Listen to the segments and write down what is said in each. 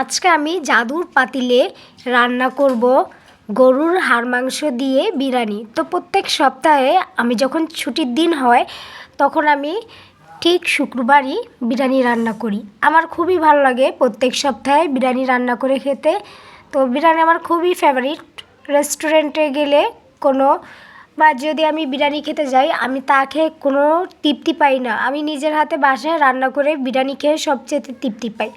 আজকে আমি জাদুর পাতিলে রান্না করব গরুর হাড় মাংস দিয়ে বিরিয়ানি। তো প্রত্যেক সপ্তাহে আমি যখন ছুটির দিন হয়, তখন আমি ঠিক শুক্রবারই বিরিয়ানি রান্না করি। আমার খুবই ভালো লাগে প্রত্যেক সপ্তাহে বিরিয়ানি রান্না করে খেতে। তো বিরিয়ানি আমার খুবই ফেভারিট রেস্টুরেন্টে গেলে কোনো বা যদি আমি বিরিয়ানি খেতে যাই, আমি তা খেয়ে কোনো তৃপ্তি পাই না। আমি নিজের হাতে বাসায় রান্না করে বিরিয়ানি খেয়ে সবচেয়ে তৃপ্তি পাই।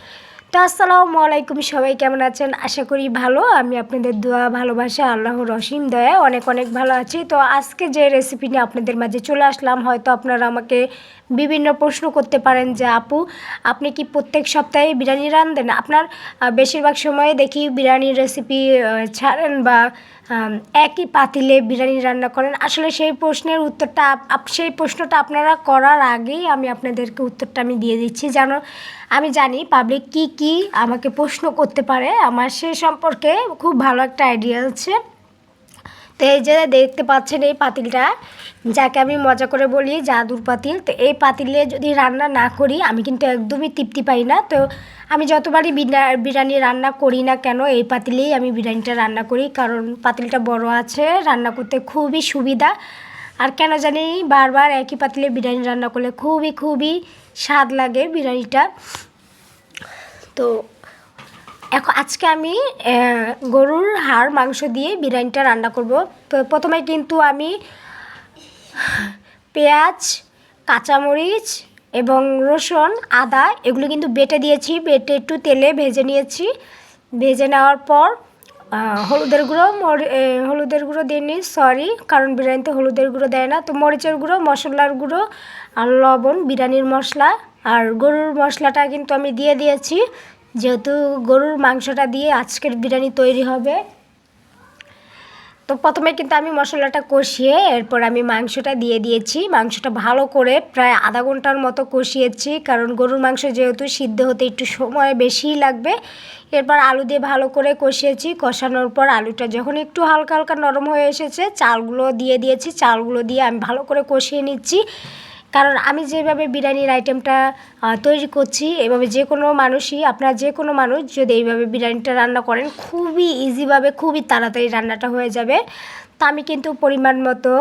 তো আসসালামু আলাইকুম, সবাই কেমন আছেন? আশা করি ভালো। আমি আপনাদের দোয়া, ভালোবাসা, আল্লাহর রসিম দয়া অনেক অনেক ভালো আছি। তো আজকে যে রেসিপি নিয়ে আপনাদের মাঝে চলে আসলাম, হয়তো আপনারা আমাকে বিভিন্ন প্রশ্ন করতে পারেন যে, আপু, আপনি কি প্রত্যেক সপ্তাহে বিরিয়ানি রান্ধেন আপনার বেশিরভাগ সময়ে দেখি বিরিয়ানির রেসিপি ছাড়েন বা একই পাতিলে বিরিয়ানি রান্না করেন। আসলে সেই প্রশ্নের উত্তরটা সেই প্রশ্নটা আপনারা করার আগেই আমি আপনাদেরকে উত্তরটা আমি দিয়ে দিচ্ছি। যেন, আমি জানি পাবলিক কি কি আমাকে প্রশ্ন করতে পারে, আমার সে সম্পর্কে খুব ভালো একটা আইডিয়া আছে। তো এই যে দেখতে পাচ্ছেন এই পাতিলটা, যাকে আমি মজা করে বলি জাদুর পাতিল। তো এই পাতিলে যদি রান্না না করি, আমি কিন্তু একদমই তৃপ্তি পাই না। তো আমি যতবারই বিরিয়ানি রান্না করি না কেন, এই পাতিলেই আমি বিরিয়ানিটা রান্না করি। কারণ পাতিলটা বড় আছে, রান্না করতে খুবই সুবিধা। আর কেন জানি বারবার একই পাতিলে বিরিয়ানি রান্না করলে খুবই খুবই স্বাদ লাগে বিরিয়ানিটা। তো এখন আজকে আমি গরুর হাড়, মাংস দিয়ে বিরিয়ানিটা রান্না করব। প্রথমে কিন্তু আমি পেঁয়াজ, কাঁচামরিচ এবং রসুন, আদা এগুলো কিন্তু বেটে দিয়েছি। বেটে একটু তেলে ভেজে নিয়েছি। ভেজে নেওয়ার পর হলুদের গুঁড়ো হলুদের গুঁড়ো দিইনি সরি, কারণ বিরিয়ানিতে হলুদের গুঁড়ো দেয় না। তো মরিচের গুঁড়ো, মশলার গুঁড়ো আর লবণ, বিরিয়ানির মশলা। আর গরুর মশলাটা কিন্তু আমি দিয়ে দিয়েছি। যেহেতু গরুর মাংসটা দিয়ে আজকের বিরিয়ানি তৈরি হবে। তো প্রথমে কিন্তু আমি মশলাটা কষিয়ে এরপর আমি মাংসটা দিয়ে দিয়েছি। মাংসটা ভালো করে প্রায় আধা ঘণ্টার মতো কষিয়েছি। কারণ গরুর মাংস যেহেতু সিদ্ধ হতে একটু সময় বেশিই লাগবে, এরপর আলু দিয়ে ভালো করে কষিয়েছি। কষানোর পর আলুটা যখন একটু হালকা হালকা নরম হয়ে এসেছে, চালগুলো দিয়ে দিয়েছি। চালগুলো দিয়ে আমি ভালো করে কষিয়ে নিচ্ছি। কারণ আমি যেভাবে বিরিয়ানির আইটেমটা তৈরি করছি, এভাবে যে কোনো মানুষই, আপনার যে কোনো মানুষ যদি এইভাবে বিরিয়ানিটা রান্না করেন, খুবই ইজিভাবে খুবই তাড়াতাড়ি রান্নাটা হয়ে যাবে। তা আমি কিন্তু পরিমাণ মতো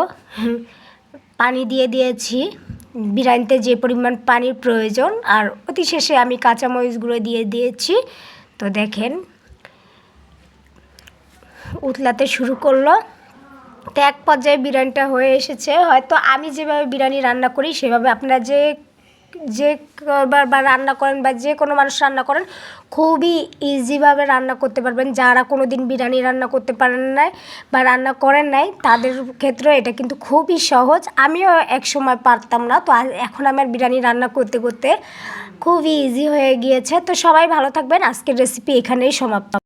পানি দিয়ে দিয়েছি। বিরিয়ানিতে যে পরিমাণ পানির প্রয়োজন, আর অতি শেষে আমি কাঁচামরিচগুলো দিয়ে দিয়েছি। তো দেখেন, উতলাতে শুরু করল। তো এক পর্যায়ে বিরিয়ানিটা হয়ে এসেছে। হয়তো আমি যেভাবে বিরিয়ানি রান্না করি, সেভাবে আপনারা যে যে বা রান্না করেন বা যে কোনো মানুষ রান্না করেন, খুবই ইজিভাবে রান্না করতে পারবেন। যারা কোনো দিন বিরিয়ানি রান্না করতে পারেন নাই বা রান্না করেন নাই, তাদের ক্ষেত্রে এটা কিন্তু খুবই সহজ। আমিও এক সময় পারতাম না, তো এখন আমার বিরিয়ানি রান্না করতে করতে খুবই ইজি হয়ে গিয়েছে। তো সবাই ভালো থাকবেন। আজকের রেসিপি এখানেই সমাপ্ত।